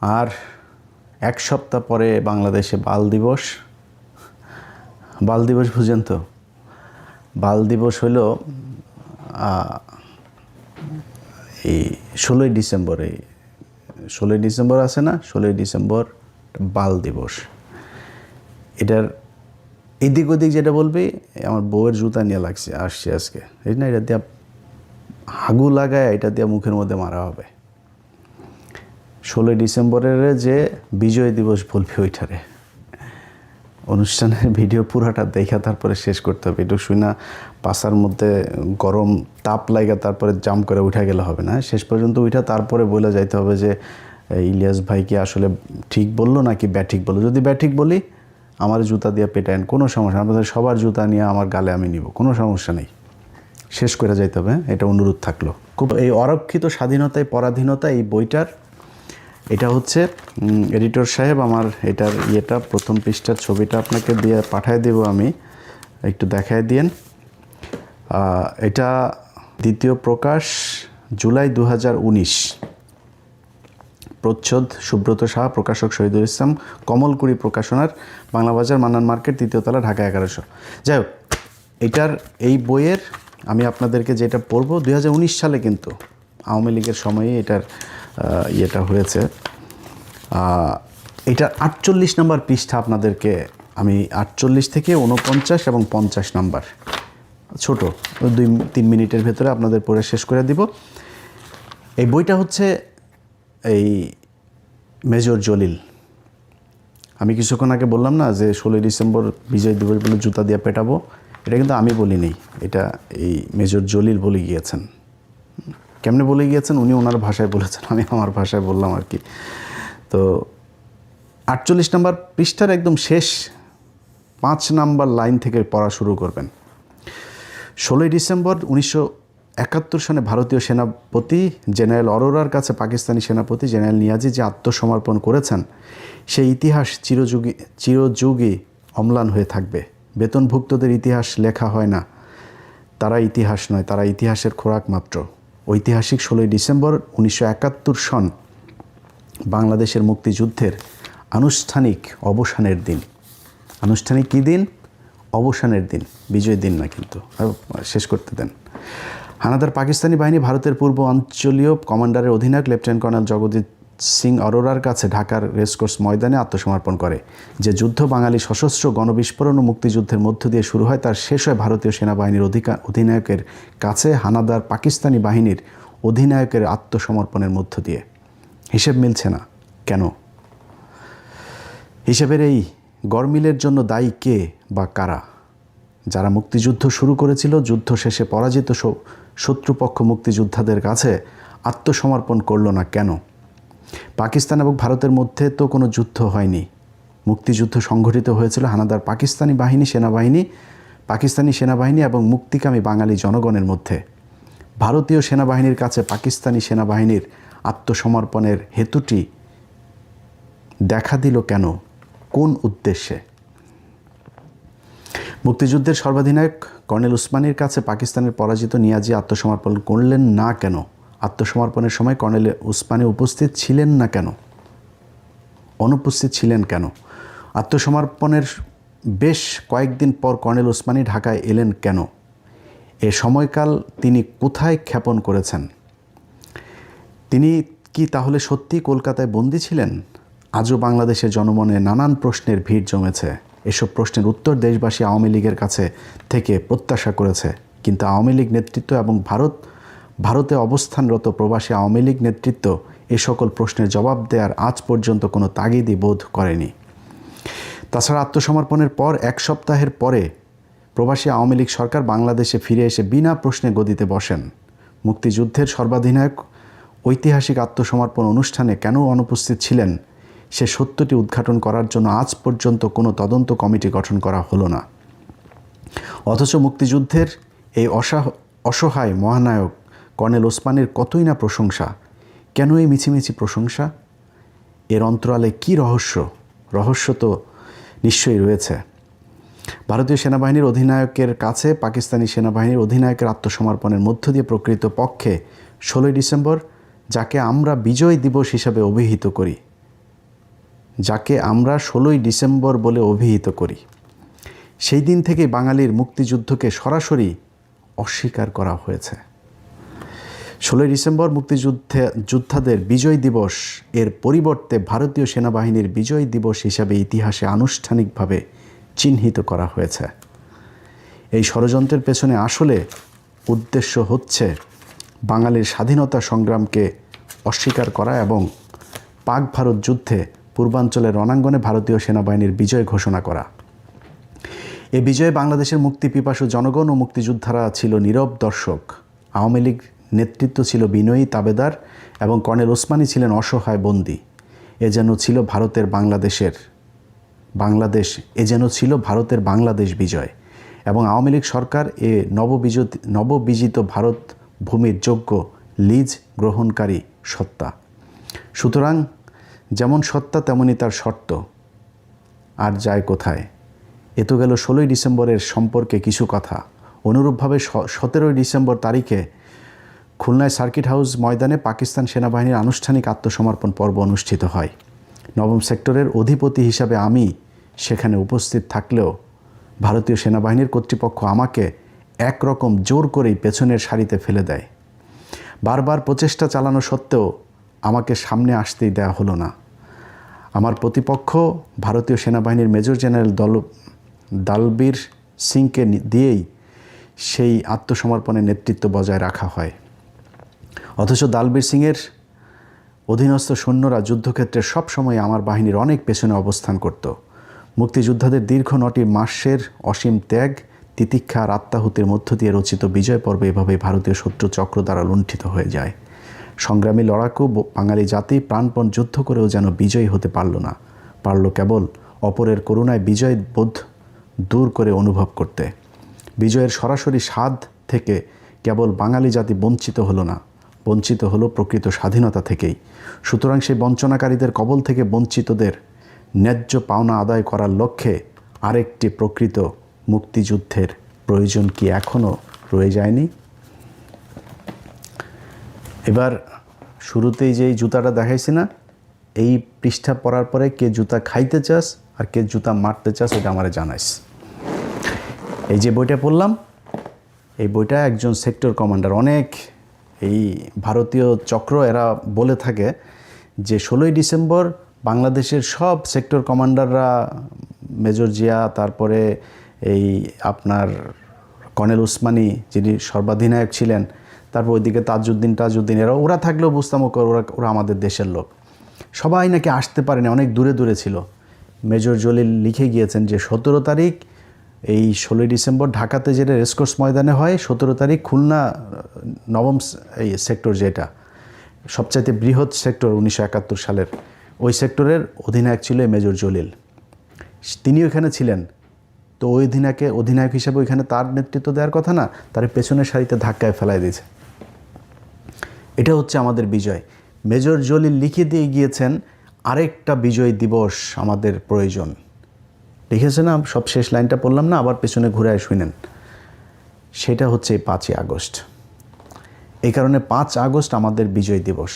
আর এক সপ্তাহ পরে বাংলাদেশে বাল দিবস। বাল দিবস বুঝেন তো? বাল দিবস হলো এই ষোলোই ডিসেম্বরে ষোলোই ডিসেম্বর আছে না? ষোলোই ডিসেম্বর বাল দিবস। এটার এদিক ওদিক যেটা বলবি, আমার বউয়ের জুতা নিয়ে লাগছে, আসছে আজকে। এই না, এটা দিয়ে হাগু লাগায় এটা দিয়ে মুখের মধ্যে মারা হবে। ষোলোই ডিসেম্বরের যে বিজয় দিবস বলবি ওইটারে। অনুষ্ঠানের ভিডিও পুরাটা দেখা তারপরে শেষ করতে হবে। একটু শুই না পাশার মধ্যে গরম তাপ লাগা তারপরে জাম করে উঠা গেলে হবে না। শেষ পর্যন্ত উঠা তারপরে বলে যাইতে হবে যে ইলিয়াস ভাই কি আসলে ঠিক বলল নাকি ব্যাঠিক বলল? যদি ব্যাঠিক বলি, আমার জুতা দিয়ে পেটায়েন কোনো সমস্যা আমাদের সবার জুতা নিয়ে আমার গালে আমি নিব, কোনো সমস্যা নেই। শেষ করে যাইতে হবে হ্যাঁ? এটা অনুরোধ থাকল। খুব এই অরক্ষিত স্বাধীনতায় পরাধীনতা এই বইটার এটা হচ্ছে এডিটর সাহেব আমার এটার ইয়েটা প্রথম পৃষ্ঠার ছবিটা আপনাকে দিয়ে পাঠায় দেব আমি। একটু দেখায় আহ, এটা দ্বিতীয় প্রকাশ জুলাই দু হাজার উনিশ। প্রচ্ছদ সুব্রত সাহা প্রকাশক শহীদুল ইসলাম কমলকুড়ি প্রকাশনার বাংলা বাজার মান্নান মার্কেট তৃতীয়তলা ঢাকা এগারোশো। যাই হোক এটার এই বইয়ের আমি আপনাদেরকে যেটা পড়ব দুই সালে কিন্তু আওয়ামী লীগের সময়ে এটার ইয়েটা হয়েছে। এটার আটচল্লিশ নাম্বার পৃষ্ঠা আপনাদেরকে আমি আটচল্লিশ থেকে উনপঞ্চাশ এবং পঞ্চাশ নাম্বার, ছোট, দুই, তিন মিনিটের ভেতরে আপনাদের পড়ে শেষ করে দিব। এই বইটা হচ্ছে এই মেজর জলিল। আমি কিছুক্ষণ আগে বললাম না যে ষোলোই ডিসেম্বর বিজয় দিবস বলে জুতা দিয়ে পেটাবো? এটা কিন্তু আমি বলিনি, এটা এই মেজর জলিল বলে গিয়েছেন। কেমনে বলে গিয়েছেন? উনি ওনার ভাষায় বলেছেন, আমি আমার ভাষায় বললাম আর কি। তো আটচল্লিশ নম্বর পৃষ্ঠার একদম শেষ পাঁচ নাম্বার লাইন থেকে পড়া শুরু করবেন। ষোলোই ডিসেম্বর উনিশশো একাত্তর সনে ভারতীয় সেনাপতি জেনারেল অরোরার কাছে পাকিস্তানি সেনাপতি জেনারেল নিয়াজি যে আত্মসমর্পণ করেছেন, সেই ইতিহাস চিরযুগী চিরযুগী অম্লান হয়ে থাকবে। বেতনভুক্তদের ইতিহাস লেখা হয় না, তারা ইতিহাস নয়, তারা ইতিহাসের খোরাক মাত্র। ঐতিহাসিক ষোলোই ডিসেম্বর উনিশশো একাত্তর সন বাংলাদেশের মুক্তিযুদ্ধের আনুষ্ঠানিক অবসানের দিন। আনুষ্ঠানিক কী দিন? অবসানের দিন, বিজয় দিন না কিন্তু। শেষ করতে দেন। হানাদার পাকিস্তানি বাহিনী ভারতের পূর্ব অঞ্চলীয় কমান্ডারের অধিনায়ক লেফটেন্যান্ট কর্নেল জগজিৎ সিং অরোরার কাছে ঢাকার রেসকোর্স ময়দানে আত্মসমর্পণ করে, যে যুদ্ধ বাঙালি সশস্ত্র গণবিস্ফোরণ ও মুক্তিযুদ্ধের মধ্য দিয়ে শুরু হয় তার শেষ হয় ভারতীয় সেনাবাহিনীর অধিকা, অধিনায়কের কাছে হানাদার পাকিস্তানি বাহিনীর অধিনায়কের আত্মসমর্পণের মধ্য দিয়ে। হিসেব মিলছে না। কেন? হিসেবের এই গরমিলের জন্য দায়ী কে বা কারা? যারা মুক্তিযুদ্ধ শুরু করেছিল, যুদ্ধ শেষে পরাজিত শত্রুপক্ষ মুক্তিযোদ্ধাদের কাছে আত্মসমর্পণ করল না কেন? পাকিস্তান এবং ভারতের মধ্যে তো কোনো যুদ্ধ হয়নি। মুক্তিযুদ্ধ সংঘটিত হয়েছিল হানাদার পাকিস্তানি বাহিনী, সেনাবাহিনী, পাকিস্তানি সেনাবাহিনী এবং মুক্তিকামী বাঙালি জনগণের মধ্যে। ভারতীয় সেনাবাহিনীর কাছে পাকিস্তানি সেনাবাহিনীর আত্মসমর্পণের হেতুটি দেখা দিল কেন? কোন উদ্দেশ্যে? মুক্তিযুদ্ধের সর্বাধিনায়ক কর্নেল উসমানীর কাছে পাকিস্তানের পরাজিত নিয়াজি আত্মসমর্পণ করলেন না কেন? আত্মসমর্পণের সময় কর্নেল উসমানী উপস্থিত ছিলেন না কেন? অনুপস্থিত ছিলেন কেন? আত্মসমর্পণের বেশ কয়েকদিন পর কর্নেল উসমানী ঢাকায় এলেন কেন? এ সময়কাল তিনি কোথায় ক্ষেপণ করেছেন? তিনি কি তাহলে সত্যি কলকাতায় বন্দী ছিলেন? আজও বাংলাদেশের জনমনে নানান প্রশ্নের ভিড় জমেছে। এসব প্রশ্নের উত্তর দেশবাসী আওয়ামী লীগের কাছে থেকে প্রত্যাশা করেছে। কিন্তু আওয়ামী লীগ নেতৃত্ব এবং ভারত ভারতে অবস্থানরত প্রবাসী আওয়ামী লীগ নেতৃত্ব এ সকল প্রশ্নের জবাব দেওয়ার আজ পর্যন্ত কোনো তাগিদই বোধ করেনি। তাছাড়া আত্মসমর্পণের পর এক সপ্তাহের পরে প্রবাসী আওয়ামী লীগ সরকার বাংলাদেশে ফিরে এসে বিনা প্রশ্নে গদিতে বসেন। মুক্তিযুদ্ধের সর্বাধিনায়ক, ঐতিহাসিক আত্মসমর্পণ অনুষ্ঠানে কেন অনুপস্থিত ছিলেন, সে সত্যটি উদ্ঘাটন করার জন্য আজ পর্যন্ত কোনো তদন্ত কমিটি গঠন করা হলো না। অথচ মুক্তিযুদ্ধের এই অসাহ, অসহায় মহানায়ক কর্নেল ওসমানের কতই না প্রশংসা? কেন এই মিছিমিছি প্রশংসা? এর অন্তরালে কি রহস্য? রহস্য তো নিশ্চয়ই রয়েছে। ভারতীয় সেনাবাহিনীর অধিনায়কের কাছে পাকিস্তানি সেনাবাহিনীর অধিনায়কের আত্মসমর্পণের মধ্য দিয়ে প্রকৃত পক্ষে ষোলোই ডিসেম্বর, যাকে আমরা বিজয় দিবস হিসাবে অভিহিত করি। যাকে আমরা ষোলোই ডিসেম্বর বলে অভিহিত করি। সেই দিন থেকে বাঙালির মুক্তিযুদ্ধকে সরাসরি অস্বীকার করা হয়েছে। ষোলোই ডিসেম্বর মুক্তিযুদ্ধে, যোদ্ধাদের বিজয় দিবস। এর পরিবর্তে ভারতীয় সেনাবাহিনীর বিজয় দিবস হিসাবে ইতিহাসে আনুষ্ঠানিকভাবে চিহ্নিত করা হয়েছে। এই ষড়যন্ত্রের পেছনে আসলে উদ্দেশ্য হচ্ছে বাঙালির স্বাধীনতা সংগ্রামকে অস্বীকার করা এবং পাক ভারত যুদ্ধে পূর্বাঞ্চলের রণাঙ্গনে ভারতীয় সেনাবাহিনীর বিজয় ঘোষণা করা। এ বিজয়ে বাংলাদেশের মুক্তি পিপাসু জনগণ ও মুক্তিযোদ্ধারা ছিল নীরব দর্শক। আওয়ামী লীগ নেতৃত্ব ছিল বিনয়ী তাবেদার এবং কর্নেল ওসমানী ছিলেন অসহায় বন্দী। এ যেন ছিল ভারতের বাংলাদেশের, বাংলাদেশ, এ যেন ছিল ভারতের বাংলাদেশ বিজয়। এবং আওয়ামী লীগ সরকার এ নববিজিত নববিজিত ভারত ভূমির যোগ্য লিজ গ্রহণকারী সত্তা। সুতরাং যেমন সত্তা তেমনই তার শর্ত। আর যায় কোথায়? এ তো গেল ষোলোই ডিসেম্বরের সম্পর্কে কিছু কথা। অনুরূপভাবে সতেরোই ডিসেম্বর তারিখে খুলনায় সার্কিট হাউস ময়দানে পাকিস্তান সেনাবাহিনীর আনুষ্ঠানিক আত্মসমর্পণ পর্ব অনুষ্ঠিত হয়। নবম সেক্টরের অধিপতি হিসাবে আমি সেখানে উপস্থিত থাকলেও ভারতীয় সেনাবাহিনীর কর্তৃপক্ষ আমাকে একরকম জোর করেই পেছনের সারিতে ফেলে দেয়। বারবার প্রচেষ্টা চালানো সত্ত্বেও আমাকে সামনে আসতেই দেওয়া হলো না। আমার প্রতিপক্ষ ভারতীয় সেনাবাহিনীর মেজর জেনারেল দল, দালবীর সিংকে দিয়েই সেই আত্মসমর্পণের নেতৃত্ব বজায় রাখা হয়। অথচ দালবীর সিংয়ের অধীনস্থ সৈন্যরা যুদ্ধক্ষেত্রে সবসময় আমার বাহিনীর অনেক পেছনে অবস্থান করত। মুক্তিযোদ্ধাদের দীর্ঘ নটি মাসের অসীম ত্যাগ, তিতিক্ষা আর আত্মাহুতির মধ্য দিয়ে রচিত বিজয় পর্ব এভাবে ভারতীয় শত্রু চক্র দ্বারা লুণ্ঠিত হয়ে যায়। সংগ্রামী লড়াকু বাঙালি জাতি প্রাণপণ যুদ্ধ করেও যেন বিজয়ী হতে পারল না। পারল কেবল অপরের করুণায় বিজয় বোধ দূর করে অনুভব করতে। বিজয়ের সরাসরি স্বাদ থেকে কেবল বাঙালি জাতি বঞ্চিত হলো না। বঞ্চিত হলো প্রকৃত স্বাধীনতা থেকেই। সুতরাং সেই বঞ্চনাকারীদের কবল থেকে বঞ্চিতদের ন্যায্য পাওনা আদায় করার লক্ষ্যে আরেকটি প্রকৃত মুক্তিযুদ্ধের প্রয়োজন কি এখনও রয়ে যায়নি? এবার শুরুতেই যে জুতাটা দেখাইছি না, এই পৃষ্ঠা পড়ার পরে কে জুতা খাইতে চাস আর কে জুতা মারতে চাস এটা আমারে জানাইস। এই যে বইটা পড়লাম, এই বইটা একজন সেক্টর কমান্ডার, অনেক এই ভারতীয় চক্র এরা বলে থাকে যে ষোলোই ডিসেম্বর বাংলাদেশের সব সেক্টর কমান্ডাররা, মেজর জিয়া, তারপরে এই আপনার কর্নেল উসমানি যিনি সর্বাধিনায়ক ছিলেন, তারপর ওইদিকে তাজউদ্দিন তাজউদ্দিন, এরা, ওরা থাকলেও বুঝতাম ওরা ওরা আমাদের দেশের লোক। সবাই নাকি আসতে পারেনি, অনেক দূরে দূরে ছিল। মেজর জলিল লিখে গিয়েছেন যে সতেরো তারিখ এই ষোলোই ডিসেম্বর ঢাকাতে যেটা রেসকোর্স ময়দানে হয়, সতেরো তারিখ খুলনা নবম এই সেক্টর যেটা, সবচাইতে বৃহৎ সেক্টর উনিশশো একাত্তর সালের, ওই সেক্টরের অধিনায়ক ছিল মেজর জলিল। তিনি ওইখানে ছিলেন। তো ওই অধিনায়কে, অধিনায়ক হিসেবে ওইখানে তার নেতৃত্ব দেওয়ার কথা না, তার পেছনের সারিতে ধাক্কায় ফেলাই দিয়েছে। এটা হচ্ছে আমাদের বিজয়। মেজর জলিল লিখে দিয়ে গিয়েছেন, আরেকটা বিজয় দিবস আমাদের প্রয়োজন। লিখেছে না, সব শেষ লাইনটা পড়লাম না, আবার পেছনে ঘুরে শুনেন। সেটা হচ্ছে পাঁচই আগস্ট। এই কারণে পাঁচ আগস্ট আমাদের বিজয় দিবস।